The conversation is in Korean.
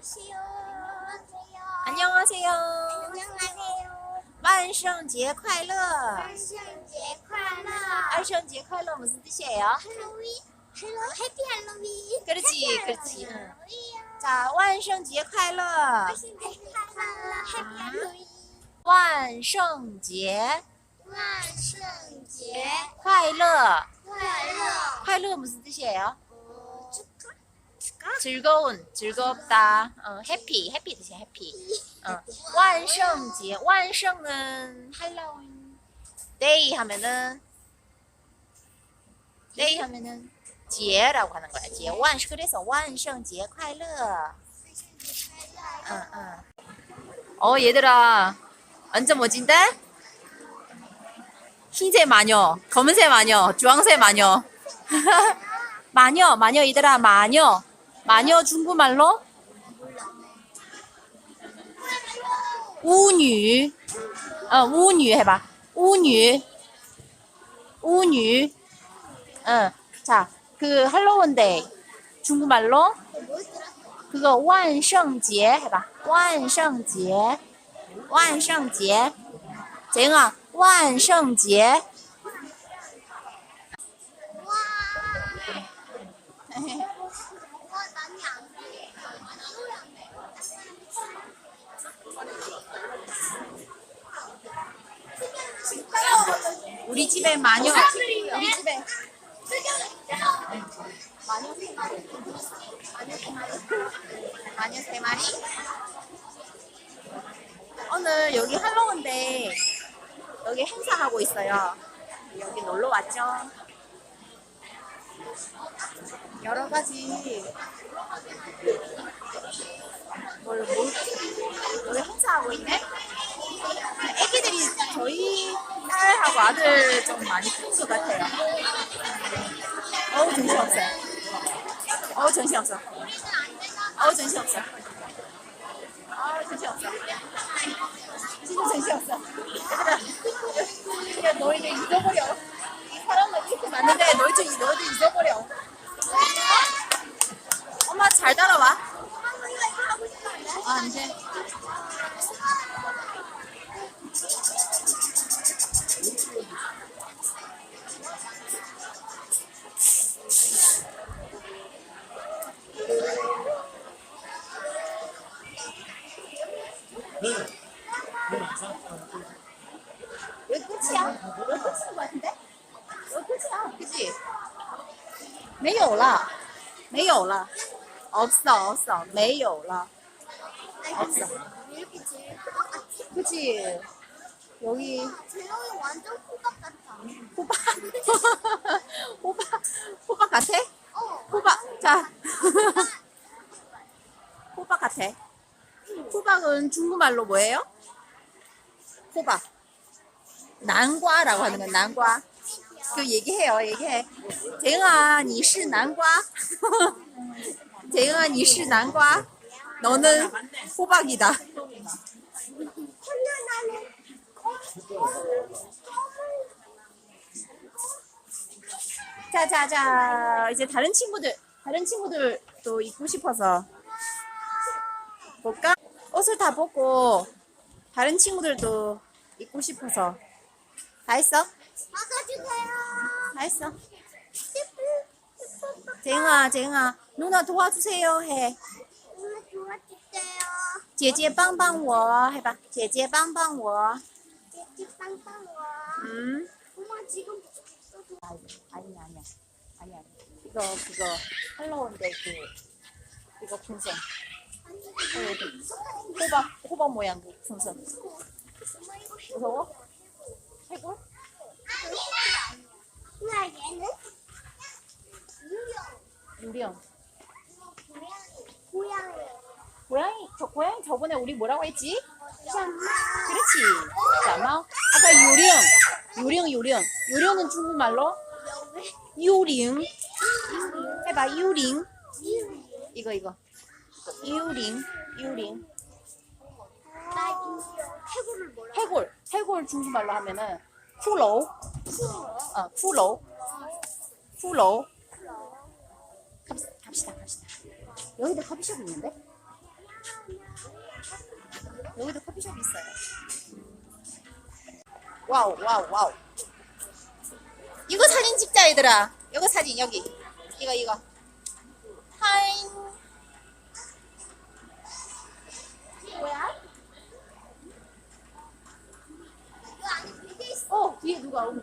안녕하세요. 안녕하세요. 안녕하세요. 万圣节快乐!万圣节快乐。万圣节快乐 무슨 뜻이에요? 할로윈. 할로 해피 할로윈. 그렇지, 해피 그렇지. 할로윈. 응. 자, 万圣节快乐!万圣节快乐。해피 할로윈. 万圣节万圣节快乐!快乐。快乐 무슨 뜻이에요? 즐거운, 즐겁다. 어, happy, happy 완성제, 완성은 할로윈. day 하면은 day 하면은 제라고 하는 거야. 제 완, 그래서 완성제 快乐. 어, 어. 어, 얘들아. 완전 멋진데? 흰색 마녀, 검은색 마녀, 주황색 마녀. 마녀, 마녀, 얘들아, 마녀. 마녀 중국말로? 우뉴. 어 우뉴 해봐. 우뉴. 우뉴. 어, 응. 자그 할로윈데이 중국말로? 그거 완성제 해봐. 완성제 완성제 쟁아 완성제 우리 집에 마녀. 우리 집에 마녀 세 마리. 마녀 세 마리. 오늘 여기 할로윈데 여기 행사하고 있어요. 여기 놀러 왔죠. 여러 가지 뭘, 뭘 여기 행사하고 있네. 애기들이 저희 딸하고 아들 좀 많이 큰 것 같아요. 어우 정신없어. 어우 정신없어. 어우 정신없어. 어우 정신없어. 진짜 정신없어. 얘들아, 야 너희들 잊어버려. 이 사람은 이렇게 많은데 너희들 너희들 잊어버려. 엄마 잘 따라와. 아, 안 돼. 여기 끝이야? 여기 끝인 것 같은데? 여기 끝이야, 그치? 没有了,没有了. 없어, 없어. 没有了. 없어. 이렇게 제일 호박 같지? 그치? 여기 제형이 완전 호박 같아. 호박. 호박. 호박 같아? 어. 호박. 자. 호박 같아. 호박은 중국말로 뭐예요? 호박. 난과라고 하는 건 난과. 그 얘기해요, 얘기해. 재영아, 你是南瓜. 재영아, 你是南瓜. 너는 호박이다. 자, 자, 자. 이제 다른 친구들, 다른 친구들도 입고 싶어서 볼까? 옷을 다 벗고 다른 친구들도 입고 싶어서 다 했어? 바꿔주세요. 다 했어. 쟁아, 쟁아, 누나 도와주세요 해. 엄마 도와주세요. 姐姐帮帮我 해봐. 姐姐帮帮我. 찌찌 빵빵 와. 음. 엄마 지금 아니, 아니, 아니야. 아니야. 이거, 그거, 할로윈데 그, 이거 풍선. 어, 여기. 호박, 호박 모양 그 풍선. 무서워? 해골? 나 얘는 유령. 유령. 고양이. 고양이. 저 고양이 저번에 우리 뭐라고 했지? 그렇지. 잠깐만. 아까 유령. 유령, 유령. 유령은 중국말로 유링. 해봐, 유링. 이거, 이거. 유링, 유링. 해골. 해골 중국말로 하면은 쿠로우. 어, 쿠로우. 쿠로우. 갑시다, 갑시다, 갑시다. 여기도 커피숍 있는데? 여기도 커피숍 있어요. 와우, 와우, 와우. 이거 사진 찍자, 얘들아. 이거 사진, 여기. 이거, 이거. 하잉. 뭐야? 그 안에